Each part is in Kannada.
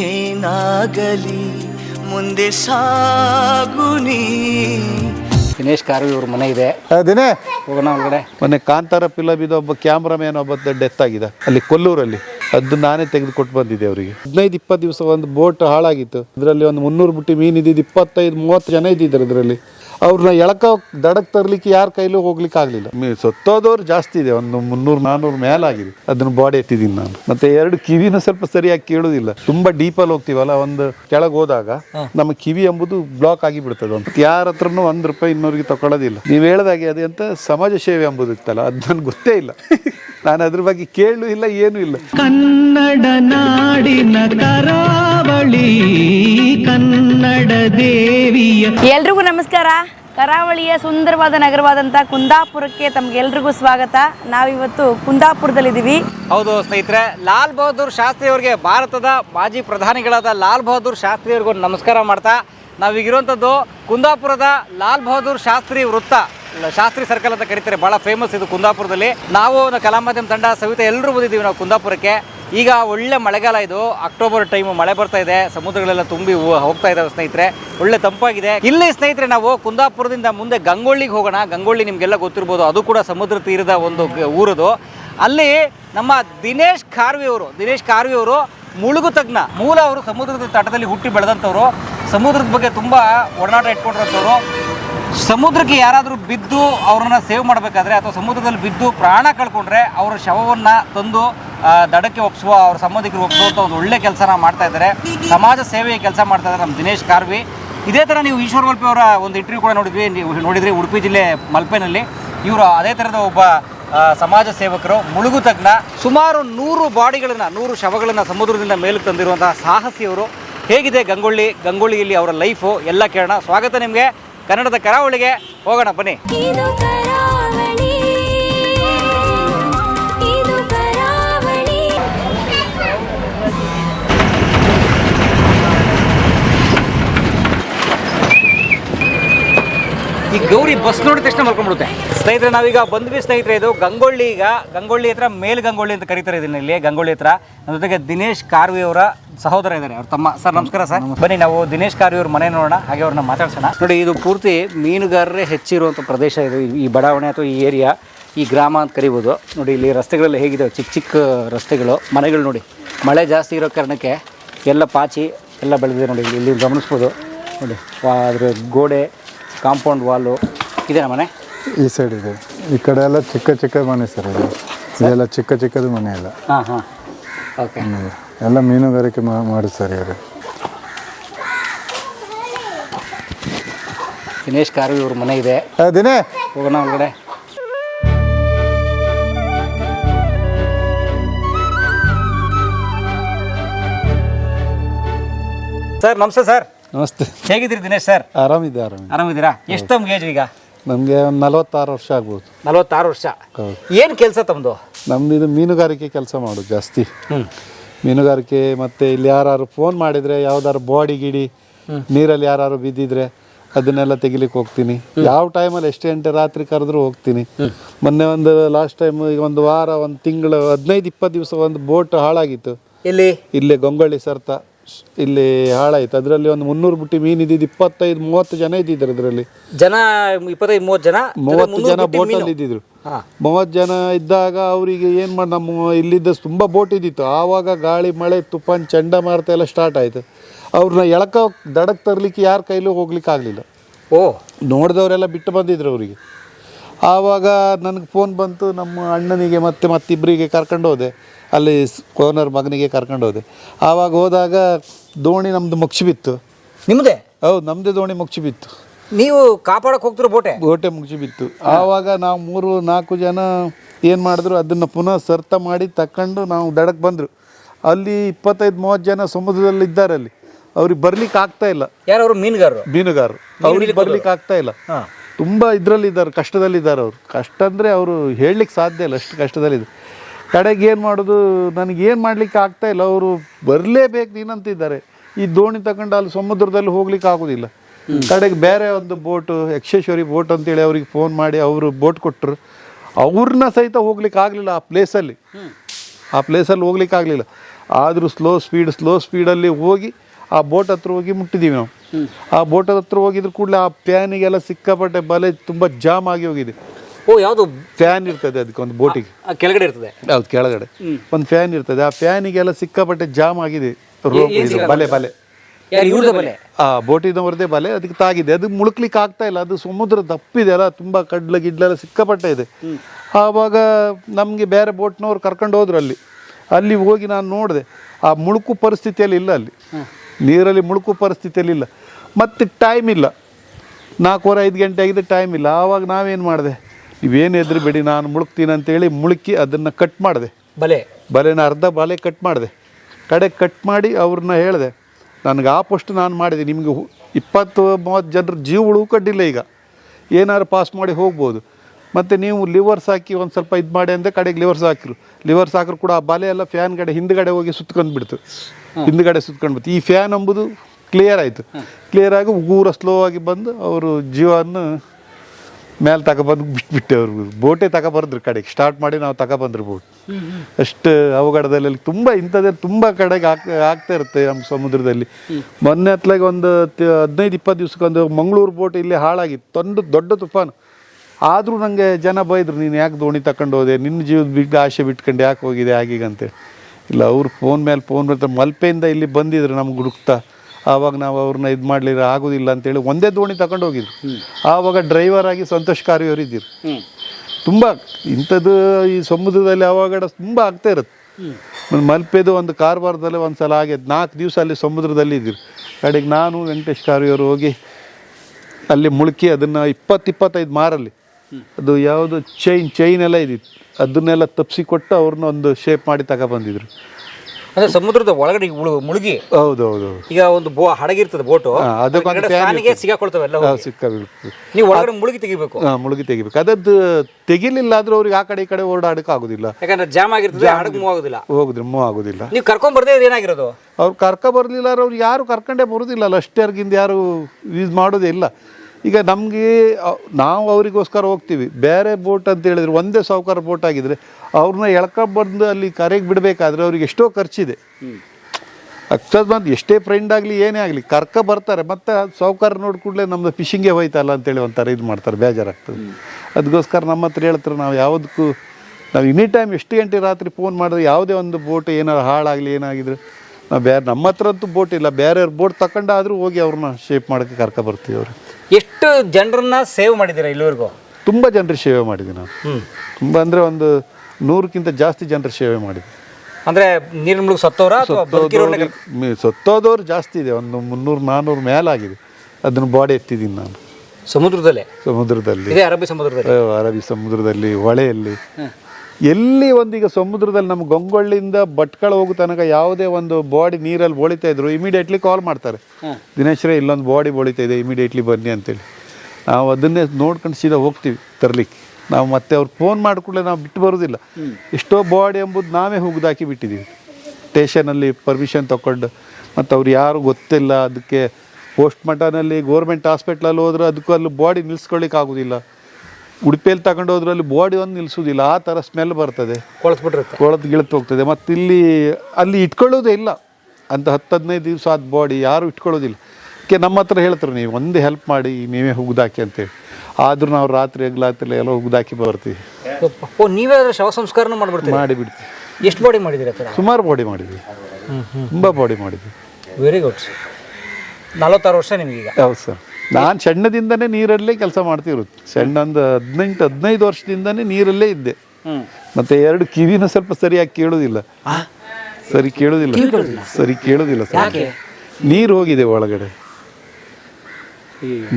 ಏನಾಗಲಿ ಮುಂದೆ ಸಾಗುನಿ ದಿನೇಶ್ ಕಾರ್ವಿ ಇವ್ರ ಮನೆ ಇದೆ. ಅದೇನೇ ಹೋಗೋಣ ಒಳಗಡೆ. ಮೊನ್ನೆ ಕಾಂತಾರ ಫಿಲಮ್ ಒಬ್ಬ ಕ್ಯಾಮ್ರಾಮ್ಯಾನ್ ಒಬ್ಬ ಡೆತ್ ಆಗಿದೆ. ಅಲ್ಲಿ ಕೊಲ್ಲೂರಲ್ಲಿ. ಅದು ನಾನೇ ತೆಗೆದು ಕೊಟ್ಟು ಬಂದಿದ್ದೆ ಅವರಿಗೆ. ಹದಿನೈದು ಇಪ್ಪತ್ತು ದಿವಸ ಒಂದು ಬೋಟ್ ಹಾಳಾಗಿತ್ತು. ಇದರಲ್ಲಿ ಒಂದು ಮುನ್ನೂರು ಬುಟ್ಟಿ ಮೀನು ಇದ್ದಿದ್ದು ಇಪ್ಪತ್ತೈದು ಮೂವತ್ತು ಜನ ಇದ್ದಿದ್ರು ಇದರಲ್ಲಿ. ಅವ್ರನ್ನ ಎಳಕ ದಡಕ್ ತರ್ಲಿಕ್ಕೆ ಯಾರ ಕೈಲೂ ಹೋಗ್ಲಿಕ್ಕೆ ಆಗ್ಲಿಲ್ಲ. ಮೀ- ಸತ್ತೋದವ್ರು ಜಾಸ್ತಿ ಇದೆ ಒಂದು ಮುನ್ನೂರು ನಾನ್ನೂರು ಮೇಲಾಗಿದೆ. ಅದನ್ನ ಬಾಡಿ ಎತ್ತಿದ್ದೀನಿ ನಾನು. ಮತ್ತೆ ಎರಡು ಕಿವಿನ ಸ್ವಲ್ಪ ಸರಿಯಾಗಿ ಕೇಳುದಿಲ್ಲ. ತುಂಬಾ ಡೀಪಲ್ಲಿ ಹೋಗ್ತೀವಲ್ಲ ಒಂದು ಕೆಳಗೆ ಹೋದಾಗ ನಮ್ಮ ಕಿವಿ ಎಂಬುದು ಬ್ಲಾಕ್ ಆಗಿ ಬಿಡ್ತದೆ ಒಂದು ಯಾರ ಹತ್ರನು ಒಂದ್ ರೂಪಾಯಿ ಇನ್ನೂರಿಗೆ ತಕೊಳ್ಳೋದಿಲ್ಲ. ನೀವು ಹೇಳ್ದಾಗೆ ಅದೇ ಅಂತ ಸಮಾಜ ಸೇವೆ ಎಂಬುದು ಇತ್ತಲ್ಲ ಅದು ನನ್ಗೆ ಗೊತ್ತೇ ಇಲ್ಲ. ನಾನು ಅದ್ರ ಬಗ್ಗೆ ಕೇಳು ಇಲ್ಲ ಏನು ಇಲ್ಲ. ಕನ್ನಡ ನಾಡಿನ ಕರಾವಳಿ ಕನ್ನಡ ದೇವಿಯ ಎಲ್ರಿಗೂ ನಮಸ್ಕಾರ. ಕರಾವಳಿಯ ಸುಂದರವಾದ ನಗರವಾದಂಥ ಕುಂದಾಪುರಕ್ಕೆ ತಮಗೆಲ್ರಿಗೂ ಸ್ವಾಗತ. ನಾವಿವತ್ತು ಕುಂದಾಪುರದಲ್ಲಿದ್ದೀವಿ. ಹೌದು ಸ್ನೇಹಿತರೆ ಲಾಲ್ ಬಹದ್ದೂರ್ ಶಾಸ್ತ್ರಿ ಅವರಿಗೆ ಭಾರತದ ಮಾಜಿ ಪ್ರಧಾನಿಗಳಾದ ಲಾಲ್ ಬಹದ್ದೂರ್ ಶಾಸ್ತ್ರಿ ಅವ್ರಿಗೂ ನಮಸ್ಕಾರ ಮಾಡ್ತಾ ನಾವೀಗಿರುವಂಥದ್ದು ಕುಂದಾಪುರದ ಲಾಲ್ ಬಹದ್ದೂರ್ ಶಾಸ್ತ್ರಿ ವೃತ್ತ. ಶಾಸ್ತ್ರಿ ಸರ್ಕಲ್ ಅಂತ ಕರೀತಾರೆ ಭಾಳ ಫೇಮಸ್ ಇದು ಕುಂದಾಪುರದಲ್ಲಿ. ನಾವು ಕಲಾ ಮಾಧ್ಯಮ ತಂಡ ಸವಿತಾ ಎಲ್ಲರೂ ಬಂದಿದ್ದೀವಿ ನಾವು ಕುಂದಾಪುರಕ್ಕೆ. ಈಗ ಒಳ್ಳೆ ಮಳೆಗಾಲ ಇದು ಅಕ್ಟೋಬರ್ ಟೈಮು ಮಳೆ ಬರ್ತಾ ಇದೆ, ಸಮುದ್ರಗಳೆಲ್ಲ ತುಂಬಿ ಹೋಗ್ತಾ ಇದ್ದಾವೆ ಸ್ನೇಹಿತರೆ, ಒಳ್ಳೆ ತಂಪಾಗಿದೆ. ಇಲ್ಲಿ ಸ್ನೇಹಿತರೆ ನಾವು ಕುಂದಾಪುರದಿಂದ ಮುಂದೆ ಗಂಗೊಳ್ಳಿಗೆ ಹೋಗೋಣ, ಗಂಗೊಳ್ಳಿ ನಿಮಗೆಲ್ಲ ಗೊತ್ತಿರ್ಬೋದು, ಅದು ಕೂಡ ಸಮುದ್ರ ತೀರದ ಒಂದು ಊರದು. ಅಲ್ಲಿ ನಮ್ಮ ದಿನೇಶ್ ಖಾರ್ವಿ ಅವರು, ದಿನೇಶ್ ಖಾರ್ವಿ ಅವರು ಮುಳುಗು ತಜ್ಞ, ಮೂಲ ಅವರು ಸಮುದ್ರದ ತಟದಲ್ಲಿ ಹುಟ್ಟಿ ಬೆಳೆದಂಥವ್ರು, ಸಮುದ್ರದ ಬಗ್ಗೆ ತುಂಬ ಒಡನಾಟ ಇಟ್ಕೊಂಡಿರೋಂಥವ್ರು. ಸಮುದ್ರಕ್ಕೆ ಯಾರಾದರೂ ಬಿದ್ದು ಅವ್ರನ್ನ ಸೇವ್ ಮಾಡಬೇಕಾದ್ರೆ ಅಥವಾ ಸಮುದ್ರದಲ್ಲಿ ಬಿದ್ದು ಪ್ರಾಣ ಕಳ್ಕೊಂಡ್ರೆ ಅವರ ಶವವನ್ನು ತಂದು ದಡಕ್ಕೆ ಒಪ್ಪಿಸುವ ಅವ್ರ ಸಂಬಂಧಿಕರು ಒಪ್ಪಿಸುವಂಥ ಒಂದು ಒಳ್ಳೆ ಕೆಲಸನ ಮಾಡ್ತಾ ಇದ್ದಾರೆ. ಸಮಾಜ ಸೇವೆಯ ಕೆಲಸ ಮಾಡ್ತಾ ಇದ್ದಾರೆ ನಮ್ಮ ದಿನೇಶ್ ಕಾರ್ವಿ. ಇದೇ ಥರ ನೀವು ಈಶ್ವರ್ ಮಲ್ಪೆ ಅವರ ಒಂದು ಇಂಟರ್ವ್ಯೂ ಕೂಡ ನೋಡಿದ್ವಿ. ನೀವು ನೋಡಿದ್ರಿ ಉಡುಪಿ ಜಿಲ್ಲೆ ಮಲ್ಪೆನಲ್ಲಿ. ಇವರು ಅದೇ ಥರದ ಒಬ್ಬ ಸಮಾಜ ಸೇವಕರು, ಮುಳುಗು ತಜ್ಞ. ಸುಮಾರು ನೂರು ಬಾಡಿಗಳನ್ನು, ನೂರು ಶವಗಳನ್ನು ಸಮುದ್ರದಿಂದ ಮೇಲಕ್ಕೆ ತಂದಿರುವಂತಹ ಸಾಹಸಿಯವರು. ಹೇಗಿದೆ ಗಂಗೊಳ್ಳಿ? ಗಂಗೊಳ್ಳಿಯಲ್ಲಿ ಅವರ ಲೈಫು ಎಲ್ಲ ಕೇಳೋಣ. ಸ್ವಾಗತ ನಿಮಗೆ. ಕನ್ನಡದ ಕರಾವಳಿಗೆ ಹೋಗೋಣ ಬನ್ನಿ. ಈ ಗೌರಿ ಬಸ್ ನೋಡಿದ ತಕ್ಷಣ ಮಲ್ಕೊಂಡ್ಬಿಡುತ್ತೆ. ಸ್ನೇಹಿತರೆ ನಾವೀಗ ಬಂದ್ವಿ ಸ್ನೇಹಿತರೆ ಇದು ಗಂಗೊಳ್ಳಿ ಈಗ. ಗಂಗೊಳ್ಳಿ ಹತ್ರ ಮೇಲ್ ಗಂಗೊಳ್ಳಿ ಅಂತ ಕರೀತಾರೆ ಇದನ್ನ ಇಲ್ಲಿ ಗಂಗೊಳ್ಳಿ ಹತ್ರ. ನಮ್ಮ ಜೊತೆಗೆ ದಿನೇಶ್ ಕಾರ್ವಿ ಅವರ ಸಹೋದರ ಇದ್ದಾರೆ. ಅವ್ರ ತಮ್ಮ ಸರ್ ನಮಸ್ಕಾರ ಸರ್. ಬನ್ನಿ ನಾವು ದಿನೇಶ್ ಕಾರ್ವಿ ಅವ್ರ ಮನೆ ನೋಡೋಣ ಹಾಗೆ ಅವ್ರನ್ನ ಮಾತಾಡ್ಸೋಣ. ನೋಡಿ ಇದು ಪೂರ್ತಿ ಮೀನುಗಾರರೇ ಹೆಚ್ಚಿರುವಂಥ ಪ್ರದೇಶ ಇದು. ಈ ಬಡಾವಣೆ ಅಥವಾ ಈ ಏರಿಯಾ ಈ ಗ್ರಾಮ ಅಂತ ಕರಿಬೋದು. ನೋಡಿ ಇಲ್ಲಿ ರಸ್ತೆಗಳಲ್ಲಿ ಹೇಗಿದೆ ಚಿಕ್ಕ ಚಿಕ್ಕ ರಸ್ತೆಗಳು ಮನೆಗಳು ನೋಡಿ. ಮಳೆ ಜಾಸ್ತಿ ಇರೋ ಕಾರಣಕ್ಕೆ ಎಲ್ಲ ಪಾಚಿ ಎಲ್ಲ ಬೆಳೆದಿದೆ ನೋಡಿ ಇಲ್ಲಿ ಗಮನಿಸ್ಬೋದು. ನೋಡಿ ಅದ್ರ ಗೋಡೆ ಕಾಂಪೌಂಡ್ ವಾಲು ಇದೆ ಮನೆ? ಈ ಸೈಡ್ ಇದೆ. ಈ ಕಡೆ ಎಲ್ಲ ಚಿಕ್ಕ ಚಿಕ್ಕ ಮನೆ ಸರ್ ಇದು. ಇದೆಲ್ಲ ಚಿಕ್ಕ ಚಿಕ್ಕದು ಮನೆ ಎಲ್ಲ ಹಾಂ ಹಾಂ. ಓಕೆ ಎಲ್ಲ ಮೀನುಗಾರಿಕೆ ಮಾಡಿ ಮಾಡುದು ಸರ್ ಇವರು. ದಿನೇಶ್ ಕಾರು ಇವ್ರ ಮನೆ ಇದೆ. ದಿನೇ. ಹೋಗೋಣ ಒಳಗಡೆ. ಸರ್ ನಮಸ್ತೆ ಸರ್ ನಮಸ್ತೆ. ಹೇಗಿದ್ದೀರಿ ದಿನೇಶ್ ಸರ್? ಆರಾಮಿದೆ ಆರಾಮ ಆರಾಮಿದ್ದೀರಾ? ಎಷ್ಟು ತಮ್ಗೆ ಏಜ್ ಈಗ? ನಮಗೆ ಒಂದು ನಲವತ್ತಾರು ವರ್ಷ ಆಗ್ಬೋದು. ನಲವತ್ತಾರು ವರ್ಷ. ಹೌದು. ಏನು ಕೆಲಸ ತಮ್ಮದು ನಮ್ದು ಇದು ಮೀನುಗಾರಿಕೆ ಕೆಲಸ ಮಾಡೋದು ಜಾಸ್ತಿ. ಮೀನುಗಾರಿಕೆ ಮತ್ತೆ ಇಲ್ಲಿ ಯಾರು ಫೋನ್ ಮಾಡಿದ್ರೆ ಯಾವ್ದಾದ್ರು ಬಾಡಿ ಗಿಡಿ ನೀರಲ್ಲಿ ಯಾರು ಬಿದ್ದಿದ್ರೆ ಅದನ್ನೆಲ್ಲ ತೆಗಿಲಿಕ್ಕೆ ಹೋಗ್ತೀನಿ. ಯಾವ ಟೈಮಲ್ಲಿ ಎಷ್ಟು ಗಂಟೆ ರಾತ್ರಿ ಕರೆದ್ರೂ ಹೋಗ್ತೀನಿ. ಮೊನ್ನೆ ಒಂದು ಲಾಸ್ಟ್ ಟೈಮ್ ಈಗ ಒಂದು ವಾರ ಒಂದು ತಿಂಗಳು ಹದಿನೈದು ಇಪ್ಪತ್ತು ದಿವಸ ಒಂದು ಬೋಟ್ ಹಾಳಾಗಿತ್ತು. ಇಲ್ಲಿ ಇಲ್ಲೇ ಗಂಗೊಳ್ಳಿ ಸರ್ತ. ಇಲ್ಲಿ ಹಾಳಾಯ್ತು. ಅದರಲ್ಲಿ ಒಂದು ಮುನ್ನೂರು ಬುಟ್ಟಿ ಮೀನು ಇದ್ದಿದ್ದು ಇಪ್ಪತ್ತೈದು ಮೂವತ್ತು ಜನ ಇದ್ದಿದ್ರು ಅದರಲ್ಲಿ. ಜನ ಇಪ್ಪತ್ತೈದು ಮೂವತ್ತು ಜನ? ಮೂವತ್ತು ಜನ ಬೋಟಲ್ಲಿ ಇದ್ದಿದ್ರು. ಮೂವತ್ತು ಜನ ಇದ್ದಾಗ ಅವರಿಗೆ ಏನು ಮಾಡಿ ನಮ್ಮ ಇಲ್ಲಿದ್ದ ತುಂಬ ಬೋಟ್ ಇದ್ದಿತ್ತು. ಆವಾಗ ಗಾಳಿ ಮಳೆ ತುಫಾನ್ ಚಂಡಮಾರುತ ಎಲ್ಲ ಸ್ಟಾರ್ಟ್ ಆಯಿತು. ಅವ್ರನ್ನ ಎಳಕ ದಡಕ್ಕೆ ತರಲಿಕ್ಕೆ ಯಾರ ಕೈಲೂ ಹೋಗ್ಲಿಕ್ಕೆ ಆಗಲಿಲ್ಲ. ಓ. ನೋಡಿದವರೆಲ್ಲ ಬಿಟ್ಟು ಬಂದಿದ್ರು ಅವರಿಗೆ. ಆವಾಗ ನನಗೆ ಫೋನ್ ಬಂತು ನಮ್ಮ ಅಣ್ಣನಿಗೆ ಮತ್ತೆ ಮತ್ತಿಬ್ಬರಿಗೆ ಕರ್ಕೊಂಡು ಹೋದೆ. ಅಲ್ಲಿ ಕೋನರ್ ಮಗನಿಗೆ ಕರ್ಕೊಂಡು ಹೋದೆ. ಆವಾಗ ಹೋದಾಗ ದೋಣಿ ನಮ್ಮದು ಮುಚ್ಚಿ ಬಿತ್ತು. ನಿಮ್ಮದೇ ಹೌದು ನಮ್ಮದೇ ದೋಣಿ ಮುಚ್ಚಿ ಬಿತ್ತು. ನೀವು ಕಾಪಾಡಕ್ಕೆ ಹೋಗ್ತಿರೋ ಬೋಟೆ? ಬೋಟೆ ಮುಗಿಸಿ ಬಿತ್ತು. ಆವಾಗ ನಾವು ಮೂರು ನಾಲ್ಕು ಜನ ಏನು ಮಾಡಿದ್ರು ಅದನ್ನು ಪುನಃ ಸರ್ತ ಮಾಡಿ ತಕೊಂಡು ನಾವು ದಡಕ್ಕೆ ಬಂದರು. ಅಲ್ಲಿ ಇಪ್ಪತ್ತೈದು ಮೂವತ್ತು ಜನ ಸಮುದ್ರದಲ್ಲಿ ಇದ್ದಾರೆ ಅಲ್ಲಿ. ಅವ್ರಿಗೆ ಬರ್ಲಿಕ್ಕೆ ಆಗ್ತಾ ಇಲ್ಲ. ಯಾರವರು ಮೀನುಗಾರರು? ಮೀನುಗಾರರು. ಅವ್ರಿಗೆ ಬರ್ಲಿಕ್ಕೆ ಆಗ್ತಾ ಇಲ್ಲ. ತುಂಬ ಇದರಲ್ಲಿದ್ದಾರೆ ಕಷ್ಟದಲ್ಲಿದ್ದಾರೆ ಅವರು. ಕಷ್ಟ ಅಂದರೆ ಅವರು ಹೇಳಲಿಕ್ಕೆ ಸಾಧ್ಯ ಇಲ್ಲ ಅಷ್ಟು ಕಷ್ಟದಲ್ಲಿದ್ದಾರೆ. ಕಡೆಗೆ ಏನು ಮಾಡೋದು? ನನಗೆ ಏನು ಮಾಡ್ಲಿಕ್ಕೆ ಆಗ್ತಾ ಇಲ್ಲ. ಅವರು ಬರಲೇಬೇಕು ನೀನಂತಿದ್ದಾರೆ. ಈ ದೋಣಿ ತಗೊಂಡು ಅಲ್ಲಿ ಸಮುದ್ರದಲ್ಲಿ ಹೋಗ್ಲಿಕ್ಕೆ ಆಗೋದಿಲ್ಲ. ಕಡೆಗೆ ಬೇರೆ ಒಂದು ಬೋಟು ಯಕ್ಷೇಶ್ವರಿ ಬೋಟ್ ಅಂತೇಳಿ ಅವ್ರಿಗೆ ಫೋನ್ ಮಾಡಿ ಅವರು ಬೋಟ್ ಕೊಟ್ಟರು ಅವ್ರನ್ನ ಸಹಿತ ಹೋಗ್ಲಿಕ್ಕೆ ಆಗಲಿಲ್ಲ ಆ ಪ್ಲೇಸಲ್ಲಿ ಆ ಪ್ಲೇಸಲ್ಲಿ ಹೋಗ್ಲಿಕ್ಕೆ ಆಗಲಿಲ್ಲ. ಆದರೂ ಸ್ಲೋ ಸ್ಪೀಡ್ ಸ್ಲೋ ಸ್ಪೀಡಲ್ಲಿ ಹೋಗಿ ಆ ಬೋಟ್ ಹತ್ರ ಹೋಗಿ ಮುಟ್ಟಿದ್ದೀವಿ ನಾವು. ಆ ಬೋಟ್ ಹತ್ರ ಹೋಗಿದ್ರು ಕೂಡಲೇ ಆ ಪ್ಯಾನಿಗೆಲ್ಲ ಸಿಕ್ಕಾಪಟ್ಟೆ ಬಲೆ ತುಂಬ ಜಾಮ್ ಆಗಿ ಹೋಗಿದೆ. ಓ ಯಾವುದು? ಫ್ಯಾನ್ ಇರ್ತದೆ ಅದಕ್ಕೆ ಒಂದು ಬೋಟಿಗೆ. ಕೆಳಗಡೆ ಇರ್ತದೆ. ಹೌದು ಕೆಳಗಡೆ. ಒಂದು ಫ್ಯಾನ್ ಇರ್ತದೆ. ಆ ಫ್ಯಾನಿಗೆಲ್ಲ ಸಿಕ್ಕಾಪಟ್ಟೆ ಜಾಮ್ ಆಗಿದೆ. ರೋಪ್ ಇದು ಬಲೆ ಬಲೆ. ಆ ಬೋಟಿನವರದೇ ಬಲೆ. ಅದಕ್ಕೆ ತಾಗಿದೆ. ಅದು ಮುಳುಕ್ಲಿಕ್ಕೆ ಆಗ್ತಾ ಇಲ್ಲ. ಅದು ಸಮುದ್ರ ದಪ್ಪಿದೆ ಅಲ್ಲ ತುಂಬ ಕಡ್ಲ ಗಿಡ್ಲೆಲ್ಲ ಸಿಕ್ಕಾಪಟ್ಟೆ ಇದೆ. ಆವಾಗ ನಮಗೆ ಬೇರೆ ಬೋಟ್ನವ್ರು ಕರ್ಕೊಂಡು ಹೋದ್ರು ಅಲ್ಲಿ. ಅಲ್ಲಿ ಹೋಗಿ ನಾನು ನೋಡಿದೆ. ಆ ಮುಳುಕು ಪರಿಸ್ಥಿತಿಯಲ್ಲಿ ಇಲ್ಲ ಅಲ್ಲಿ. ನೀರಲ್ಲಿ ಮುಳುಕು ಪರಿಸ್ಥಿತಿಯಲ್ಲಿ ಇಲ್ಲ. ಮತ್ತೆ ಟೈಮ್ ಇಲ್ಲ. ನಾಲ್ಕೂವರೆ ಐದು ಗಂಟೆ ಆಗಿದೆ ಟೈಮ್ ಇಲ್ಲ. ಆವಾಗ ನಾವೇನು ಮಾಡಿದೆ? ನೀವೇನು ಬಿಡಿ ನಾನು ಮುಳುಗ್ತೀನಿ ಅಂತೇಳಿ ಮುಳುಕಿ ಅದನ್ನು ಕಟ್ ಮಾಡಿದೆ. ಬಲೆ. ಬಲೆನ ಅರ್ಧ ಬಲೆ ಕಟ್ ಮಾಡಿದೆ. ಕಡೆ ಕಟ್ ಮಾಡಿ ಅವ್ರನ್ನ ಹೇಳಿದೆ ನನಗೆ ಆಪೋಸ್ಟ್ ಪೋಸ್ಟ್ ನಾನು ಮಾಡಿದೆ ನಿಮಗೆ ಇಪ್ಪತ್ತು ಮೂವತ್ತು ಜನರ ಜೀವ ಉಳ್ಕಡ್ಡಿಲ್ಲ ಈಗ. ಏನಾದ್ರು ಪಾಸ್ ಮಾಡಿ ಹೋಗ್ಬೋದು. ಮತ್ತು ನೀವು ಲಿವರ್ಸ್ ಹಾಕಿ ಒಂದು ಸ್ವಲ್ಪ ಇದು ಮಾಡಿ ಅಂದರೆ ಕಡೆಗೆ ಲಿವರ್ಸ್ ಹಾಕಿರು ಲಿವರ್ಸ್ ಹಾಕಿದ್ರು ಕೂಡ ಆ ಬಲೆ ಎಲ್ಲ ಫ್ಯಾನ್ ಕಡೆ ಹಿಂದ್ಗಡೆ ಹೋಗಿ ಸುತ್ಕೊಂಡು ಬಿಡ್ತು. ಹಿಂದ್ಗಡೆ ಸುತ್ಕೊಂಡು ಬಿಡ್ತು. ಈ ಫ್ಯಾನ್ ಎಂಬುದು ಕ್ಲಿಯರ್ ಆಯಿತು. ಕ್ಲಿಯರ್ ಆಗಿ ಊರ ಸ್ಲೋ ಆಗಿ ಬಂದು ಅವರು ಜೀವವನ್ನು ಮೇಲೆ ತಗೊಬಂದು ಬಿಟ್ಬಿಟ್ಟೆ ಅವ್ರು ಬೋಟೇ ಬಂದ್ರು ಕಡೆಗೆ ಸ್ಟಾರ್ಟ್ ಮಾಡಿ ನಾವು ತಗೊಬಂದ್ರು ಬೋಟ್. ಅಷ್ಟು ಅವಘಡದಲ್ಲಿ ತುಂಬ ಇಂಥದ್ದೇ ತುಂಬ ಕಡೆಗೆ ಹಾಕ್ ಆಗ್ತಾ ಇರುತ್ತೆ ನಮ್ಮ ಸಮುದ್ರದಲ್ಲಿ. ಮೊನ್ನೆ ಹತ್ಲಾಗ ಒಂದು ಹದಿನೈದು ಇಪ್ಪತ್ತು ದಿವ್ಸಕ್ಕೊಂದು ಮಂಗಳೂರು ಬೋಟ್ ಇಲ್ಲಿ ಹಾಳಾಗಿತ್ತು. ತೊಂದು ದೊಡ್ಡ ತುಫಾನು. ಆದರೂ ನನಗೆ ಜನ ಬೈದ್ರು, ನೀನು ಯಾಕೆ ದೋಣಿ ತಗೊಂಡು ಹೋದೆ? ನಿನ್ನ ಜೀವದ ಬಿಟ್ಟು ಆಸೆ ಬಿಟ್ಕೊಂಡು ಯಾಕೆ ಹೋಗಿದೆ ಆಗೀಗ ಅಂತೇಳಿ. ಇಲ್ಲ, ಅವ್ರು ಫೋನ್ ಮೇಲೆ ಫೋನ್ ಬರ್ತಾರೆ. ಮಲ್ಪೆಯಿಂದ ಇಲ್ಲಿ ಬಂದಿದ್ರು ನಮ್ಗೆ ಹುಡುಕ್ತಾ ಆವಾಗ ನಾವು ಅವ್ರನ್ನ ಇದು ಮಾಡಲಿಲ್ಲ ಆಗೋದಿಲ್ಲ ಅಂತೇಳಿ ಒಂದೇ ದೋಣಿ ತಗೊಂಡು ಹೋಗಿದ್ರು. ಆವಾಗ ಡ್ರೈವರ್ ಆಗಿ ಸಂತೋಷ್ ಕಾರಿಯವರು ಇದ್ದಿರು ತುಂಬ ಇಂಥದ್ದು ಈ ಸಮುದ್ರದಲ್ಲಿ ಅವಘಡ ತುಂಬ ಆಗ್ತಾ ಇರುತ್ತೆ. ಮಲ್ಪೆದು ಒಂದು ಕಾರವಾರದಲ್ಲಿ ಒಂದು ಸಲ ಆಗಿದೆ ನಾಲ್ಕು ದಿವಸ ಅಲ್ಲಿ ಸಮುದ್ರದಲ್ಲಿ ಇದ್ದಿರು. ಕಡೆಗೆ ನಾನು ವೆಂಕಟೇಶ್ ಕಾರ್ಯವರು ಹೋಗಿ ಅಲ್ಲಿ ಮುಳುಕಿ ಅದನ್ನು ಇಪ್ಪತ್ತು ಇಪ್ಪತ್ತೈದು ಮಾರಲ್ಲಿ ಅದು ಯಾವುದು ಚೈನ್ ಚೈನ್ ಎಲ್ಲ ಇದ್ದಿತ್ತು. ಅದನ್ನೆಲ್ಲ ತಪ್ಪಿಸಿಕೊಟ್ಟು ಅವ್ರನ್ನ ಒಂದು ಶೇಪ್ ಮಾಡಿ ತಗೊಬಂದಿದ್ರು. ಅಂದ್ರೆ ಸಮುದ್ರದ ಒಳಗಡೆ ಈಗ ಮುಳುಗಿ ಹೌದು ಹೌದು ಹೌದು ಈಗ ಒಂದು ಬೋ ಹಡಗಿರ್ತದೆ ಬೋಟು. ಹಾ, ಅದಕ್ಕೊಂದು fan ಫ್ಯಾನಿಗೆ ಸಿಗಾಕೊಳ್ತವೆ ಎಲ್ಲ ಹೋಗಿ. ಸಿಕ್ಕ ನೀವು ಒಳಗಡೆ ಮುಳುಗಿ ತೆಗಿಬೇಕು. ಮುಳುಗಿ ತೆಗಿಬೇಕು. ಅದದ್ದು ತೆಗಿಲಿಲ್ಲ ಆದ್ರೂ ಅವ್ರಿಗೆ ಆ ಕಡೆ ಈ ಕಡೆ ಓಡಾಡಕ್ಕೆ ಆಗೋದಿಲ್ಲ. ಯಾಕಂದ್ರೆ ಜಾಮ್ ಆಗಿರ್ತದೆ ಹಡಗು ಮೂವ್ ಆಗೋದಿಲ್ಲ. ಹೋಗುದ್ರೆ ಮೂವ್ ಆಗೋದಿಲ್ಲ. ನೀವು ಕರ್ಕೊಂಡ್ ಬರ್ದೇ ಏನಾಗಿರೋದು? ಅವ್ರು ಕರ್ಕ ಬರಲಿಲ್ಲ ಅವ್ರು ಯಾರು ಕರ್ಕೊಂಡೇ ಬರೋದಿಲ್ಲ ಅಷ್ಟೇರ್ಗಿಂದ ಯಾರು ಯೂಸ್ ಮಾಡೋದೇ ಇಲ್ಲ. ಈಗ ನಮಗೆ ನಾವು ಅವರಿಗೋಸ್ಕರ ಹೋಗ್ತೀವಿ. ಬೇರೆ ಬೋಟ್ ಅಂತ ಹೇಳಿದರೆ ಒಂದೇ ಸಾವುಕಾರ ಬೋಟ್ ಆಗಿದ್ರೆ ಅವ್ರನ್ನ ಎಳ್ಕೊಂಬಂದು ಅಲ್ಲಿ ಕರೆಗೆ ಬಿಡಬೇಕಾದ್ರೆ ಅವ್ರಿಗೆ ಎಷ್ಟೋ ಖರ್ಚಿದೆ. ಅಕಸ್ಮಾತ್ ಎಷ್ಟೇ ಫ್ರೆಂಡ್ ಆಗಲಿ ಏನೇ ಆಗಲಿ ಕರ್ಕ ಬರ್ತಾರೆ, ಮತ್ತು ಸಾವುಕಾರ ನೋಡಿ ಕೂಡಲೇ ನಮ್ಮದು ಫಿಶಿಂಗೇ ಹೋಯ್ತಲ್ಲ ಅಂತೇಳಿ ಒಂಥರ ಇದು ಮಾಡ್ತಾರೆ, ಬೇಜಾರಾಗ್ತದೆ. ಅದಕ್ಕೋಸ್ಕರ ನಮ್ಮ ಹತ್ರ ಹೇಳ್ತಾರೆ, ನಾವು ಯಾವುದಕ್ಕೂ, ನಾವು ಎನಿ ಟೈಮ್ ಎಷ್ಟು ಗಂಟೆ ರಾತ್ರಿ ಫೋನ್ ಮಾಡಿದ್ರೆ ಯಾವುದೇ ಒಂದು ಬೋಟ್ ಏನಾರು ಹಾಳಾಗಲಿ, ಏನಾಗಿದ್ರೆ ನಾವು ಬೇರೆ ನಮ್ಮ ಹತ್ರ ಅಂತೂ ಬೋಟ್ ಇಲ್ಲ ಬೇರೆಯವ್ರ ಬೋಟ್ ತಗೊಂಡಾದ್ರೂ ಹೋಗಿ ಅವ್ರನ್ನ ಶೇಪ್ ಮಾಡೋಕ್ಕೆ ಕರ್ಕೊ ಬರ್ತೀವಿ ಅವ್ರು. ಎಷ್ಟು ಜನರನ್ನ ಸೇವ್ ಮಾಡಿದ್ದೀರಾ ಇಲ್ಲಿವರೆಗೂ? ತುಂಬ ಜನರ ಸೇವೆ ಮಾಡಿದ್ವಿ ನಾನು ತುಂಬ ಅಂದರೆ ಒಂದು ನೂರಕ್ಕಿಂತ ಜಾಸ್ತಿ ಜನರ ಸೇವೆ ಮಾಡಿದ್ವಿ ಅಂದರೆ ನೀರಿನ ಮುಳುಗಿ ಸತ್ತೋರ ಸತ್ತೋದವ್ರು ಜಾಸ್ತಿ ಇದೆ ಒಂದು ಮುನ್ನೂರು ನಾನ್ನೂರು ಮೇಲಾಗಿದೆ ಅದನ್ನು ಬಾಡಿ ಎತ್ತಿದ್ದೀನಿ ನಾನು. ಸಮುದ್ರದಲ್ಲೇ? ಸಮುದ್ರದಲ್ಲಿ. ಅರಬ್ಬಿ ಸಮುದ್ರದಲ್ಲಿ? ಅರಬ್ಬಿ ಸಮುದ್ರದಲ್ಲಿ ಹೊಳೆಯಲ್ಲಿ. ಎಲ್ಲಿ ಒಂದೀಗ ಸಮುದ್ರದಲ್ಲಿ ನಮ್ಮ ಗಂಗೊಳ್ಳಿಯಿಂದ ಬಟ್ಕಳ ಹೋಗೋ ತನಕ ಯಾವುದೇ ಒಂದು ಬಾಡಿ ನೀರಲ್ಲಿ ಬೋಳಿತಾ ಇದ್ರು ಇಮಿಡಿಯೇಟ್ಲಿ ಕಾಲ್ ಮಾಡ್ತಾರೆ. ದಿನೇಶ್ರೇ ಇಲ್ಲೊಂದು ಬಾಡಿ ಬೋಳಿತಾ ಇದೆ ಇಮಿಡಿಯೇಟ್ಲಿ ಬನ್ನಿ ಅಂತೇಳಿ. ನಾವು ಅದನ್ನೇ ನೋಡ್ಕೊಂಡು ಸೀದಾ ಹೋಗ್ತೀವಿ ತರಲಿಕ್ಕೆ. ನಾವು ಮತ್ತೆ ಅವ್ರು ಫೋನ್ ಮಾಡಿಕೊಳ್ಳೆ ನಾವು ಬಿಟ್ಟು ಬರೋದಿಲ್ಲ. ಎಷ್ಟೋ ಬಾಡಿ ಎಂಬುದು ನಾವೇ ಹುಗ್ದಾಕಿ ಬಿಟ್ಟಿದ್ದೀವಿ. ಸ್ಟೇಷನಲ್ಲಿ ಪರ್ಮಿಷನ್ ತಗೊಂಡು ಮತ್ತು ಅವ್ರು ಯಾರು ಗೊತ್ತಿಲ್ಲ ಅದಕ್ಕೆ ಪೋಸ್ಟ್ ಮಟನಲ್ಲಿ ಗೋರ್ಮೆಂಟ್ ಹಾಸ್ಪಿಟ್ಲಲ್ಲಿ ಹೋದ್ರೆ ಅದಕ್ಕೂ ಅಲ್ಲಿ ಬಾಡಿ ನಿಲ್ಸ್ಕೊಳ್ಳಿಕ್ಕೆ ಆಗೋದಿಲ್ಲ. ಉಡುಪಿಯಲ್ಲಿ ತಗೊಂಡು ಹೋದ್ರಲ್ಲಿ ಬಾಡಿ ಒಂದು ನಿಲ್ಲಿಸೋದಿಲ್ಲ ಆ ಥರ ಸ್ಮೆಲ್ ಬರ್ತದೆ. ಕೊಳತ್ಬಿಟ್ಟಿರುತ್ತೆ. ಕೊಳತ್ ಗಿಳತ್ ಹೋಗ್ತದೆ. ಮತ್ತು ಇಲ್ಲಿ ಅಲ್ಲಿ ಇಟ್ಕೊಳ್ಳೋದೇ ಇಲ್ಲ. ಅಂತ ಹತ್ತು ಹದಿನೈದು ದಿವಸ ಆದ ಬಾಡಿ ಯಾರು ಇಟ್ಕೊಳ್ಳೋದಿಲ್ಲ. ಕೆ ನಮ್ಮ ಹತ್ರ ಹೇಳ್ತಾರೆ ನೀವು ಒಂದೇ ಹೆಲ್ಪ್ ಮಾಡಿ ನೀವೇ ಹುಗ್ದಾಕಿ ಅಂತೇಳಿ. ಆದರೂ ನಾವು ರಾತ್ರಿ ಹಗ್ಲಾತ್ರಿ ಎಲ್ಲ ಹುಗ್ದಾಕಿ ಬರ್ತೀವಿ. ಓ ನೀವೇ ಅದ್ರ ಶವ ಸಂಸ್ಕಾರನೂ ಮಾಡ್ಬಿಡ್ತೀವಿ ಮಾಡಿಬಿಡ್ತೀವಿ. ಎಷ್ಟು ಬಾಡಿ ಮಾಡಿದ್ದೀರಾ ಸರ್ ಸುಮಾರು ಬಾಡಿ ಮಾಡಿದ್ವಿ. ತುಂಬ ಬಾಡಿ ಮಾಡಿದ್ವಿ. ವೆರಿ ಗುಡ್ ಸರ್ ನಲವತ್ತಾರು ವರ್ಷ ನಿಮಗೀಗ. ಹೌದು ಸರ್. ನಾನು ಸಣ್ಣದಿಂದನೇ ನೀರಲ್ಲೇ ಕೆಲಸ ಮಾಡ್ತಿರೋದು. ಸಣ್ಣ ಒಂದು ಹದಿನೆಂಟು ಹದಿನೈದು ವರ್ಷದಿಂದನೇ ನೀರಲ್ಲೇ ಇದ್ದೆ. ಮತ್ತೆ ಎರಡು ಕಿವಿನ ಸ್ವಲ್ಪ ಸರಿಯಾಗಿ ಕೇಳೋದಿಲ್ಲ. ಸರಿ ಕೇಳೋದಿಲ್ಲ. ಸರಿ ಕೇಳೋದಿಲ್ಲ ಸರ್. ನೀರು ಹೋಗಿದೆ ಒಳಗಡೆ.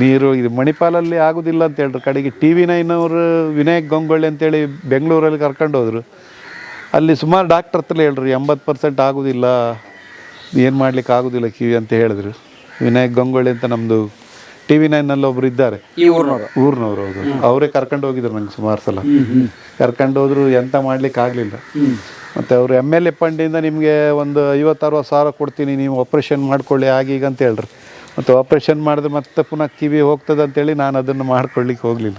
ನೀರು ಹೋಗಿದೆ. ಮಣಿಪಾಲಲ್ಲಿ ಆಗುದಿಲ್ಲ ಅಂತ ಹೇಳ್ರು. ಕಡೆಗೆ ಟಿ ವಿ ನೈನವರು ವಿನಾಯಕ್ ಗಂಗೊಳ್ಳಿ ಅಂತೇಳಿ ಬೆಂಗಳೂರಲ್ಲಿ ಕರ್ಕೊಂಡು ಹೋದ್ರು. ಅಲ್ಲಿ ಸುಮಾರು ಡಾಕ್ಟರ್ ಹತ್ರ ಹೇಳ್ರು ಎಂಬತ್ತು ಪರ್ಸೆಂಟ್ ಆಗೋದಿಲ್ಲ. ಏನು ಮಾಡ್ಲಿಕ್ಕೆ ಆಗೋದಿಲ್ಲ ಕಿವಿ ಅಂತ ಹೇಳಿದ್ರು. ವಿನಾಯಕ್ ಗಂಗೊಳ್ಳಿ ಅಂತ ನಮ್ಮದು ಟಿ ವಿ ನೈನಲ್ಲಿ ಒಬ್ರು ಇದ್ದಾರೆ. ಊರ್ನವ್ರು. ಹೌದು. ಅವರೇ ಕರ್ಕೊಂಡು ಹೋಗಿದ್ರು ನಂಗೆ ಸುಮಾರು ಸಲ ಕರ್ಕೊಂಡು ಹೋದ್ರು ಎಂತ ಮಾಡ್ಲಿಕ್ಕೆ ಆಗಲಿಲ್ಲ. ಮತ್ತು ಅವರು ಎಂ ಎಲ್ ಎ ಫಂಡಿಂದ ನಿಮಗೆ ಒಂದು ಐವತ್ತು ಅರವತ್ತು ಸಾವಿರ ಕೊಡ್ತೀನಿ ನೀವು ಆಪ್ರೇಷನ್ ಮಾಡ್ಕೊಳ್ಳಿ ಆಗೀಗ ಅಂತ ಹೇಳ್ರಿ. ಮತ್ತು ಆಪ್ರೇಷನ್ ಮಾಡಿದ್ರೆ ಮತ್ತೆ ಪುನಃ ಕಿವಿ ಹೋಗ್ತದೆ ಅಂತೇಳಿ ನಾನು ಅದನ್ನು ಮಾಡ್ಕೊಳ್ಳಿಕ್ಕೆ ಹೋಗಲಿಲ್ಲ.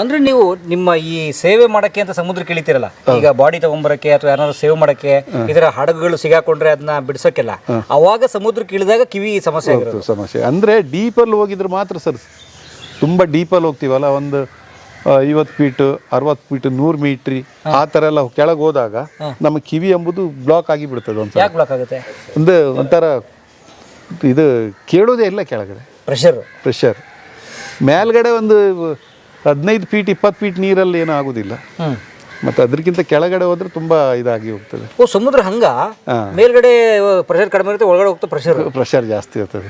ಅಂದ್ರೆ ನೀವು ನಿಮ್ಮ ಈ ಸೇವೆ ಮಾಡಕ್ಕೆ ಅಂತ ಸಮುದ್ರಕ್ಕೆ ಇಳಿತೀರಲ್ಲ ಈಗ ಬಾಡಿ ತಗೊಂಬರಕ್ಕೆ ಅಥವಾ ಯಾರು ಸೇವ್ ಮಾಡಕ್ಕೆ ಇದರ ಹಡಗುಗಳು ಸಿಗಾಕೊಂಡ್ರೆ ಅದನ್ನ ಬಿಡಿಸಕ್ಕೆಲ್ಲ ಅವಾಗ ಸಮುದ್ರಕ್ಕೆ ಇಳಿದಾಗ ಕಿವಿ ಸಮಸ್ಯೆ ಆಗುತ್ತೆ ಸಮಸ್ಯೆ. ಅಂದರೆ ಡೀಪಲ್ಲಿ ಹೋಗಿದ್ರೆ ಮಾತ್ರ ಸರ್ ತುಂಬ ಡೀಪಲ್ಲಿ ಹೋಗ್ತೀವಲ್ಲ ಒಂದು ಐವತ್ತು ಫೀಟ್ ಅರವತ್ತು ಫೀಟ್ ನೂರು ಮೀಟ್ರಿ ಆ ಥರ ಎಲ್ಲ ಕೆಳಗೆ ಹೋದಾಗ ನಮ್ಮ ಕಿವಿ ಎಂಬುದು ಬ್ಲಾಕ್ ಆಗಿ ಬಿಡ್ತದೆ ಒಂದು ಬ್ಲಾಕ್ ಆಗುತ್ತೆ? ಒಂದು ಒಂಥರ ಇದು ಕೇಳೋದೇ ಇಲ್ಲ ಕೆಳಗಡೆ. ಪ್ರೆಷರ್ ಪ್ರೆಷರ್ ಮೇಲ್ಗಡೆ ಒಂದು ಹದಿನೈದು ಫೀಟ್ ಇಪ್ಪತ್ತು ಫೀಟ್ ನೀರಲ್ಲಿ ಏನೂ ಆಗೋದಿಲ್ಲ. ಮತ್ತೆ ಅದಕ್ಕಿಂತ ಕೆಳಗಡೆ ಹೋದ್ರೆ ತುಂಬಾ ಇದಾಗಿ ಹೋಗ್ತದೆ. ಓ ಸಮುದ್ರ ಹಂಗ? ಮೇಲ್ಗಡೆ ಪ್ರೆಷರ್ ಕಡಿಮೆ ಇರುತ್ತೆ ಒಳಗಡೆ ಹೋಗ್ತಾ ಪ್ರೆಷರ್ ಪ್ರೆಷರ್ ಜಾಸ್ತಿ ಇರ್ತದೆ.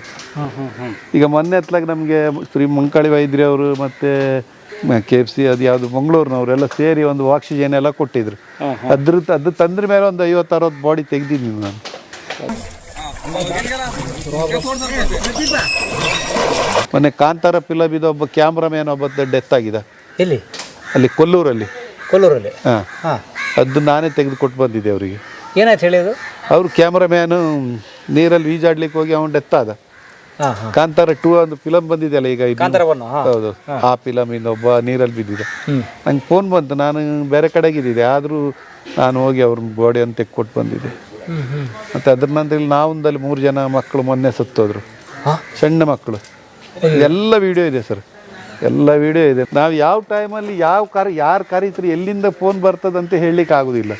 ಈಗ ಮೊನ್ನೆ ಹತ್ಲಾಗ ನಮಗೆ ಶ್ರೀ ಮಂಕಾಳಿ ವೈದ್ಯರು ಅವರು ಮತ್ತೆ ಕೆ ಎಫ್ ಸಿ ಅದು ಯಾವುದು ಮಂಗಳೂರಿನವರೆಲ್ಲ ಸೇರಿ ಒಂದು ಆಕ್ಸಿಜನ್ ಎಲ್ಲ ಕೊಟ್ಟಿದ್ರು. ಅದ್ರ ಅದು ತಂದ್ರ ಮೇಲೆ ಒಂದು ಐವತ್ತು ಅರವತ್ತು ಬಾಡಿ ತೆಗ್ದಿದ್ದೀನಿ ನಾನು. ಮೊನ್ನೆ ಕಾಂತಾರ ಫಿಲಮ್ ಬಿದ್ದ ಒಬ್ಬ ಕ್ಯಾಮ್ರಾಮ್ಯಾನ್ ಒಬ್ಬ ಡೆತ್ ಆಗಿದೆ. ಎಲ್ಲಿ? ಅಲ್ಲಿ ಕೊಲ್ಲೂರಲ್ಲಿ. ಕೊಲ್ಲೂರಲ್ಲಿ? ಹಾಂ. ಹಾಂ. ಅದು ನಾನೇ ತೆಗೆದುಕೊಟ್ಟು ಬಂದಿದ್ದೆ ಅವರಿಗೆ. ಏನಾಯ್ತು ಹೇಳಿದ್ರು ಅವರು ಕ್ಯಾಮ್ರಾಮ್ಯಾನು ನೀರಲ್ಲಿ ಈಜಾಡ್ಲಿಕ್ಕೆ ಹೋಗಿ ಅವನು ಡೆತ್ ಆದ. ಕಾಂತಾರ ಟೂ ಒಂದು ಫಿಲಮ್ ಬಂದಿದೆಯಲ್ಲ ಈಗ ಹೌದು ಆ ಫಿಲಮ್ ಇನ್ನೊಬ್ಬ ನೀರಲ್ಲಿ ಬಿದ್ದಿದೆ. ನಂಗೆ ಫೋನ್ ಬಂತು. ನಾನು ಬೇರೆ ಕಡೆಗಿದ್ದಿದೆ ಆದರೂ ನಾನು ಹೋಗಿ ಅವ್ರ ಬಾಡಿಯನ್ನು ತೆಕ್ಕೊಟ್ಟು ಬಂದಿದ್ದೆ. ಮತ್ತು ಅದ್ರ ನಂತರ ಇಲ್ಲಿ ನಾವೊಂದಲ್ಲಿ ಮೂರು ಜನ ಮಕ್ಕಳು ಮೊನ್ನೆ ಸತ್ತೋದ್ರು. ಹಾ? ಸಣ್ಣ ಮಕ್ಕಳು. ಎಲ್ಲ ವಿಡಿಯೋ ಇದೆ ಸರ್. ಎಲ್ಲ ವಿಡಿಯೋ ಇದೆ. ನಾವು ಯಾವ ಟೈಮಲ್ಲಿ ಯಾವ ಕರೆ ಯಾರು ಕರೀತಾರೆ ಎಲ್ಲಿಂದ ಫೋನ್ ಬರ್ತದಂತ ಹೇಳಲಿಕ್ಕೆ ಆಗೋದಿಲ್ಲ.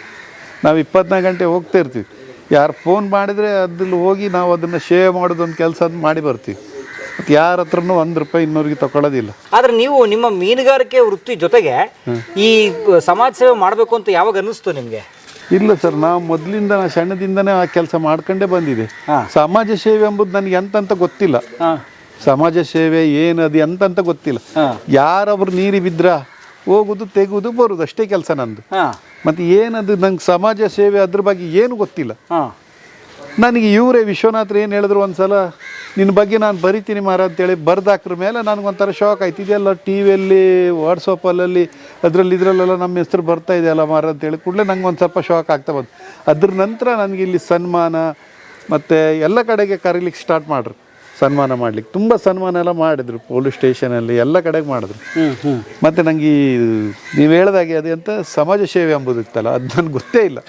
ನಾವು ಇಪ್ಪತ್ನಾಲ್ಕು ಗಂಟೆ ಹೋಗ್ತಾ ಇರ್ತೀವಿ. ಯಾರು ಫೋನ್ ಮಾಡಿದರೆ ಅದ್ರಲ್ಲಿ ಹೋಗಿ ನಾವು ಅದನ್ನು ಶೇವ್ ಮಾಡೋದೊಂದು ಕೆಲಸ ಮಾಡಿ ಬರ್ತೀವಿ. ಮತ್ತು ಯಾರ ಹತ್ರನೂ ಒಂದು ರೂಪಾಯಿ ಇನ್ನೂರಿಗೆ ತಗೊಳ್ಳೋದಿಲ್ಲ ಆದ್ರೆ ನೀವು ನಿಮ್ಮ ಮೀನುಗಾರಿಕೆ ವೃತ್ತಿ ಜೊತೆಗೆ ಈ ಸಮಾಜ ಸೇವೆ ಮಾಡಬೇಕು ಅಂತ ಯಾವಾಗ ಅನ್ನಿಸ್ತು ನಿಮ್ಗೆ? ಇಲ್ಲ ಸರ್ ನಾವು ಮೊದಲಿಂದ ನಾ ಸಣ್ಣದಿಂದನೇ ಆ ಕೆಲಸ ಮಾಡ್ಕೊಂಡೇ ಬಂದಿದೆ. ಸಮಾಜ ಸೇವೆ ಎಂಬುದು ನನಗೆ ಎಂತಂತ ಗೊತ್ತಿಲ್ಲ. ಸಮಾಜ ಸೇವೆ ಏನದು ಎಂತಂತ ಗೊತ್ತಿಲ್ಲ. ಯಾರವರು ಯಾರೊಬ್ರು ನೀರಿ ಬಿದ್ರ ಹೋಗುದು ತೆಗುದು ಬರುದು ಅಷ್ಟೇ ಕೆಲಸ ನಂದು. ಮತ್ತೆ ಏನದು ನಂಗೆ ಸಮಾಜ ಸೇವೆ ಅದ್ರ ಬಗ್ಗೆ ಏನು ಗೊತ್ತಿಲ್ಲ. ಹಾ. ನನಗೆ ಇವರೇ ವಿಶ್ವನಾಥ್ರು ಏನು ಹೇಳಿದ್ರು ಒಂದ್ಸಲ ನಿನ್ನ ಬಗ್ಗೆ ನಾನು ಬರಿತೀನಿ ಮಾರ ಅಂತೇಳಿ ಬರ್ದಾಕ್ರ ಮೇಲೆ ನನಗೊಂಥರ ಶಾಕ್ ಆಯ್ತು. ಇದೆಲ್ಲ ಟಿ ವಿಯಲ್ಲಿ ವಾಟ್ಸಪ್ಪಲ್ಲಿ ಅದರಲ್ಲಿ ಇದರಲ್ಲೆಲ್ಲ ನಮ್ಮ ಹೆಸರು ಬರ್ತಾ ಇದೆಯಲ್ಲ ಮಾರ ಅಂತೇಳಿ ಕೂಡಲೇ ನಂಗೆ ಒಂದು ಸ್ವಲ್ಪ ಶಾಕ್ ಆಗ್ತಾ ಬಂತು. ಅದ್ರ ನಂತರ ನನಗೆ ಇಲ್ಲಿ ಸನ್ಮಾನ, ಮತ್ತು ಎಲ್ಲ ಕಡೆಗೆ ಕರೀಲಿಕ್ಕೆ ಸ್ಟಾರ್ಟ್ ಮಾಡ್ರು. ಸನ್ಮಾನ ಮಾಡ್ಲಿಕ್ಕೆ. ತುಂಬ ಸನ್ಮಾನ ಎಲ್ಲ ಮಾಡಿದ್ರು ಪೊಲೀಸ್ ಸ್ಟೇಷನಲ್ಲಿ ಎಲ್ಲ ಕಡೆ ಮಾಡಿದ್ರು. ಮತ್ತೆ ನಂಗೆ ಈ ನನಗೆ ನೀವು ಹೇಳ್ದಾಗೆ ಅದು ಅಂತ ಸಮಾಜ ಸೇವೆ ಎಂಬುದು ಇತ್ತಲ್ಲ ಅದು ನನಗೆ ಗೊತ್ತೇ ಇಲ್ಲ.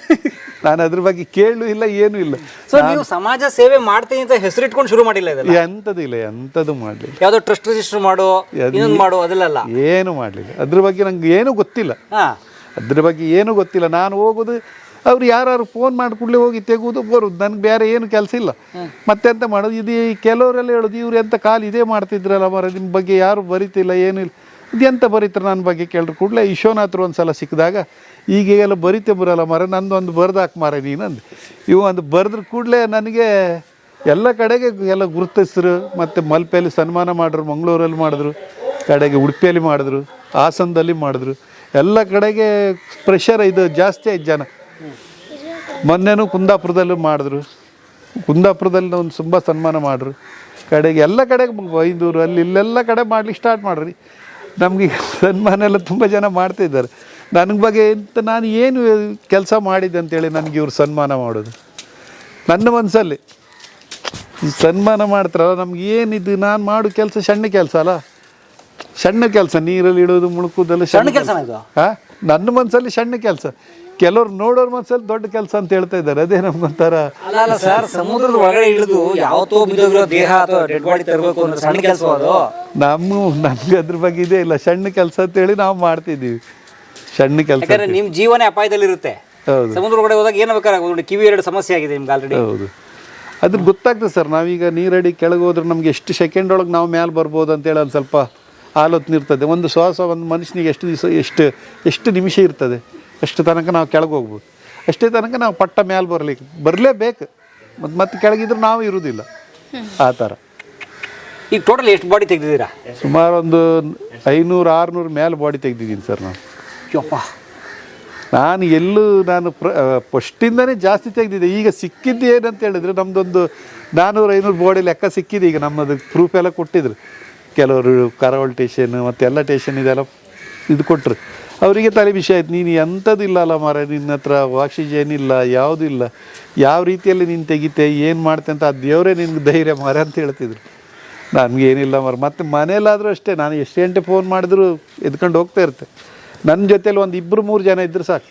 ನಾನು ಅದ್ರ ಬಗ್ಗೆ ಕೇಳೂ ಇಲ್ಲ ಏನೂ ಇಲ್ಲ. ಸೊ ನೀವು ಸಮಾಜ ಸೇವೆ ಮಾಡ್ತೀನಿ ಅಂತ ಹೆಸರಿಟ್ಕೊಂಡು ಶುರು ಮಾಡಿಲ್ಲ ಎಂಥದ್ದು ಇಲ್ಲ ಎಂಥದ್ದು ಮಾಡಲಿಲ್ಲ. ಯಾವುದೋ ಟ್ರಸ್ಟ್ ರಿಜಿಸ್ಟರ್ ಮಾಡು ಮಾಡು ಅದೆಲ್ಲ ಏನು ಮಾಡಲಿಲ್ಲ. ಅದ್ರ ಬಗ್ಗೆ ನಂಗೆ ಏನೂ ಗೊತ್ತಿಲ್ಲ. ಅದ್ರ ಬಗ್ಗೆ ಏನೂ ಗೊತ್ತಿಲ್ಲ. ನಾನು ಹೋಗೋದು ಅವ್ರು ಯಾರು ಫೋನ್ ಮಾಡಿ ಕೂಡಲೇ ಹೋಗಿ ತೆಗುವುದು ಬರುದು. ನನಗೆ ಬೇರೆ ಏನು ಕೆಲಸ ಇಲ್ಲ. ಮತ್ತೆಂತ ಮಾಡೋದು? ಇದು ಈ ಕೆಲವರೆಲ್ಲ ಹೇಳೋದು ಇವ್ರು ಎಂತ ಕಾಲು ಇದೇ ಮಾಡ್ತಿದ್ರಲ್ಲ ಮರ ನಿಮ್ಮ ಬಗ್ಗೆ ಯಾರು ಬರೀತಿಲ್ಲ ಏನಿಲ್ಲ ಇದೆಂತ ಬರೀತಾರೆ ನನ್ನ ಬಗ್ಗೆ ಕೇಳಿದ್ರು ಕೂಡಲೇ. ವಿಶ್ವನಾಥರು ಒಂದು ಸಲ ಸಿಕ್ಕಿದಾಗ ಈಗೆಲ್ಲ ಬರೀತೆ ಬರಲ್ಲ ಮರ ನಂದು ಒಂದು ಬರ್ದಾಕ್ ಮಾರ ನೀನಂದು ಇವು ಒಂದು ಬರೆದ್ರ ಕೂಡಲೇ ನನಗೆ ಎಲ್ಲ ಕಡೆಗೆ ಎಲ್ಲ ಗುರುತಿಸಿದ್ರು ಮತ್ತು ಮಲ್ಪೆಯಲ್ಲಿ ಸನ್ಮಾನ ಮಾಡಿದ್ರು ಮಂಗಳೂರಲ್ಲಿ ಮಾಡಿದ್ರು ಕಡೆಗೆ ಉಡುಪಿಯಲ್ಲಿ ಮಾಡಿದ್ರು ಹಾಸನದಲ್ಲಿ ಮಾಡಿದ್ರು. ಎಲ್ಲ ಕಡೆಗೆ ಪ್ರೆಷರ್ ಇದು ಜಾಸ್ತಿ ಆಯ್ತು ಜನ. ಮೊನ್ನೆನೂ ಕುಂದಾಪುರದಲ್ಲೂ ಮಾಡಿದ್ರು. ಕುಂದಾಪುರದಲ್ಲಿ ಒಂದು ತುಂಬ ಸನ್ಮಾನ ಮಾಡ್ರು ಕಡೆಗೆ ಎಲ್ಲ ಕಡೆಗೆ ಬೈಂದೂರು ಅಲ್ಲಿ ಇಲ್ಲೆಲ್ಲ ಕಡೆ ಮಾಡ್ಲಿಕ್ಕೆ ಸ್ಟಾರ್ಟ್ ಮಾಡ್ರಿ ನಮಗೆ ಸನ್ಮಾನ ಎಲ್ಲ ತುಂಬ ಜನ ಮಾಡ್ತಿದ್ದಾರೆ ನನಗೆ ಬಗ್ಗೆ ಎಂತ ನಾನು ಏನು ಕೆಲಸ ಮಾಡಿದ್ದೆ ಅಂತೇಳಿ ನನಗೆ ಇವರು ಸನ್ಮಾನ ಮಾಡೋದು. ನನ್ನ ಮನಸ್ಸಲ್ಲಿ ಸನ್ಮಾನ ಮಾಡ್ತಾರಲ್ಲ ನಮ್ಗೆ ಏನಿದು ನಾನು ಮಾಡೋ ಕೆಲಸ ಸಣ್ಣ ಕೆಲಸ ಅಲ್ಲ? ಸಣ್ಣ ಕೆಲಸ ನೀರಲ್ಲಿ ಇಡೋದು ಮುಳುಕೋದೆಲ್ಲ ಸಣ್ಣ ಕೆಲಸ. ಹಾ? ನನ್ನ ಮನಸ್ಸಲ್ಲಿ ಸಣ್ಣ ಕೆಲಸ. ಕೆಲವ್ರು ನೋಡೋರ್ ಮನಸ್ಸಲ್ಲಿ ದೊಡ್ಡ ಕೆಲಸ ಅಂತ ಹೇಳ್ತಾ ಇದ್ದಾರೆ. ಅದೇ ನಮ್ಗೊಂಥರ ಅಲ್ಲ ಅಲ್ಲ ಸರ್ ಸಮುದ್ರದ ಒಳಗಡೆ ಇಳಿದು ಯಾವತ್ತೋ ಬಿದ್ದೋಗಿರೋ ದೇಹ ಅಥವಾ ಡೆಡ್ ಬಾಡಿ ತರಬೇಕು ಅಂದ್ರೆ ಸಣ್ಣ ಕೆಲಸ ಅದು. ನಮ್ಮ ನಮ್ಗೆ ಅದ್ರ ಬಗ್ಗೆ ಇದೇ ಇಲ್ಲ. ಸಣ್ಣ ಕೆಲಸ ಅಂತ ಹೇಳಿ ನಾವು ಮಾಡ್ತಿದ್ದೀವಿ. ಸಣ್ಣ ಕೆಲಸ ಯಾಕಂದ್ರೆ ನಿಮ್ ಜೀವನೇ ಅಪಾಯದಲ್ಲಿ ಇರುತ್ತೆ ಹೌದು. ಸಮುದ್ರ ಒಳಗಡೆ ಹೋದಾಗ ಏನು ಬೇಕಾಗುತ್ತೆ. ಕಿವಿ ಎರಡು ಸಮಸ್ಯೆ ಆಗಿದೆ ನಿಮ್ಗೆ ಆಲ್ರೆಡಿ ಹೌದು. ಅದ್ರ ಗೊತ್ತಾಗ್ತದೆ ಸರ್. ನಾವೀಗ ನೀರಡಿ ಕೆಳಗೆ ಹೋದ್ರೆ ನಮ್ಗೆ ಎಷ್ಟು ಸೆಕೆಂಡ್ ಒಳಗೆ ನಾವು ಮೇಲೆ ಬರ್ಬೋದು ಅಂತೇಳಿ ಒಂದು ಸ್ವಲ್ಪ ಆಲೋಚನೆ ಇರ್ತದೆ. ಒಂದು ಶ್ವಾಸ ಒಂದು ಮನುಷ್ಯನಿಗೆ ಎಷ್ಟು ದಿವಸ ಎಷ್ಟು ಎಷ್ಟು ನಿಮಿಷ ಇರ್ತದೆ. ಅಷ್ಟು ತನಕ ನಾವು ಕೆಳಗೆ ಹೋಗ್ಬೋದು. ಅಷ್ಟೇ ತನಕ ನಾವು ಪಟ್ಟ ಮ್ಯಾಲೆ ಬರಲಿಕ್ಕೆ ಬರಲೇಬೇಕು. ಮತ್ತು ಮತ್ತೆ ಕೆಳಗಿದ್ರೆ ನಾವು ಇರುವುದಿಲ್ಲ ಆ ಥರ ಈಗ ಟೋಟಲ್ ಎಷ್ಟು ಬಾಡಿ ತೆಗೆದಿದ್ದೀರಾ? ಸುಮಾರು ಒಂದು ಐನೂರು ಆರುನೂರು ಮ್ಯಾಲೆ ಬಾಡಿ ತೆಗೆದಿದ್ದೀನಿ ಸರ್ ನಾನು. ಯಪ್ಪ. ನಾನು ಎಲ್ಲೂ ನಾನು ಪ್ರ ಫಸ್ಟಿಂದನೇ ಜಾಸ್ತಿ ತೆಗೆದಿದ್ದೆ. ಈಗ ಸಿಕ್ಕಿದ್ದು ಏನಂತ ಹೇಳಿದ್ರೆ ನಮ್ಮದೊಂದು ನಾನ್ನೂರು ಐನೂರು ಬಾಡಿ ಲೆಕ್ಕ ಸಿಕ್ಕಿದೆ. ಈಗ ನಮ್ಮದು ಪ್ರೂಫ್ ಎಲ್ಲ ಕೊಟ್ಟಿದ್ರು. ಕೆಲವರು ಕರಾವಳಿ ಟೇಷನ್ ಮತ್ತು ಎಲ್ಲ ಟೇಷನ್ ಇದೆಲ್ಲ ಇದು ಕೊಟ್ಟರು ಅವರಿಗೆ ತಲೆ ವಿಷಯ ಆಯ್ತು. ನೀನು ಎಂಥದ್ದಿಲ್ಲ ಅಲ್ಲ ಮಾರ ನಿನ್ನ ಹತ್ರ ಆಕ್ಸಿಜನ್ ಇಲ್ಲ ಯಾವುದಿಲ್ಲ. ಯಾವ ರೀತಿಯಲ್ಲಿ ನೀನು ತೆಗಿತೆ, ಏನು ಮಾಡ್ತೆ ಅಂತ ಆ ದೇವರೇ ನಿನ್ಗೆ ಧೈರ್ಯ ಮಾರ ಅಂತ ಹೇಳ್ತಿದ್ರು. ನನಗೇನಿಲ್ಲ ಮಾರ ಮತ್ತೆ ಮನೇಲಾದರೂ ಅಷ್ಟೇ, ನಾನು ಎಷ್ಟು ಗಂಟೆ ಫೋನ್ ಮಾಡಿದ್ರು ಎದ್ಕೊಂಡು ಹೋಗ್ತಾ ಇರ್ತೆ. ನನ್ನ ಜೊತೇಲಿ ಒಂದು ಇಬ್ಬರು ಮೂರು ಜನ ಇದ್ದರೆ ಸಾಕು.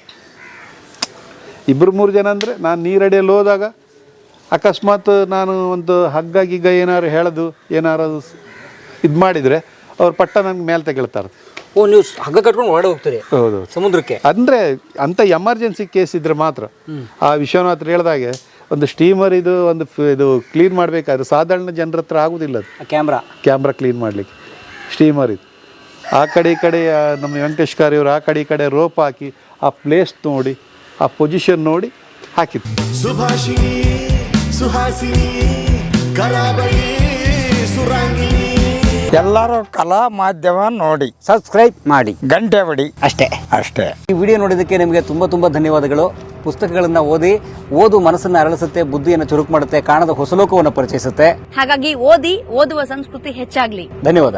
ಇಬ್ಬರು ಮೂರು ಜನ ಅಂದರೆ ನಾನು ನೀರಡಿಯಲ್ಲಿ ಹೋದಾಗ ಅಕಸ್ಮಾತ್ ನಾನು ಒಂದು ಹಗ್ಗ ಗಿಗ್ಗ ಏನಾದ್ರು ಹೇಳೋದು ಏನಾರು ಇದು ಮಾಡಿದರೆ ಅವ್ರು ಪಟ್ಟ ನನ್ಗೆ ಮೇಲೆ ತೆಗಿಳ್ತಾರೆ. ಓ ನೀವು ಹಗ್ಗ ಕಟ್ಕೊಂಡು ಹೊರಡೆ ಹೋಗ್ತೀರಿ ಹೌದು. ಸಮುದ್ರಕ್ಕೆ? ಅಂದರೆ ಅಂಥ ಎಮರ್ಜೆನ್ಸಿ ಕೇಸ್ ಇದ್ರೆ ಮಾತ್ರ. ಆ ವಿಶ್ವನಾಥ್ ಹೇಳಿದಾಗೆ ಒಂದು ಸ್ಟೀಮರ್ ಇದು ಒಂದು ಇದು ಕ್ಲೀನ್ ಮಾಡಬೇಕಾದ್ರೆ ಸಾಧಾರಣ ಜನರ ಹತ್ರ ಆಗೋದಿಲ್ಲ ಅದು. ಕ್ಯಾಮ್ರಾ. ಕ್ಯಾಮ್ರಾ ಕ್ಲೀನ್ ಮಾಡಲಿಕ್ಕೆ. ಸ್ಟೀಮರ್ ಇದು. ಆ ಕಡೆ ಈ ಕಡೆ ನಮ್ಮ ವೆಂಕಟೇಶ್ ಇವರು ಆ ಕಡೆ ಈ ಕಡೆ ರೋಪ್ ಹಾಕಿ ಆ ಪ್ಲೇಸ್ ನೋಡಿ ಆ ಪೊಸಿಷನ್ ನೋಡಿ ಹಾಕಿತ್ತು ಸುಭಾಷಿಣಿ ಸುಹಾಸಿನಿ ಕರಾವಳಿ ಸುರಾಂಗಿಣಿ ಎಲ್ಲರೂ ಕಲಾ ಮಾಧ್ಯಮ ನೋಡಿ ಸಬ್ಸ್ಕ್ರೈಬ್ ಮಾಡಿ. ಗಂಟೆ ಬಡಿ. ಅಷ್ಟೇ. ಅಷ್ಟೇ. ಈ ವಿಡಿಯೋ ನೋಡಿದ್ದಕ್ಕೆ ನಿಮಗೆ ತುಂಬ ತುಂಬ ಧನ್ಯವಾದಗಳು. ಪುಸ್ತಕಗಳನ್ನು ಓದಿ ಓದು ಮನಸ್ಸನ್ನ ಅರಳಿಸುತ್ತೆ ಬುದ್ಧಿಯನ್ನು ಚುರುಕು ಮಾಡುತ್ತೆ ಕಾಣದ ಹೊಸಲೋಕವನ್ನು ಪರಿಚಯಿಸುತ್ತೆ. ಹಾಗಾಗಿ ಓದಿ ಓದುವ ಸಂಸ್ಕೃತಿ ಹೆಚ್ಚಾಗ್ಲಿ. ಧನ್ಯವಾದ.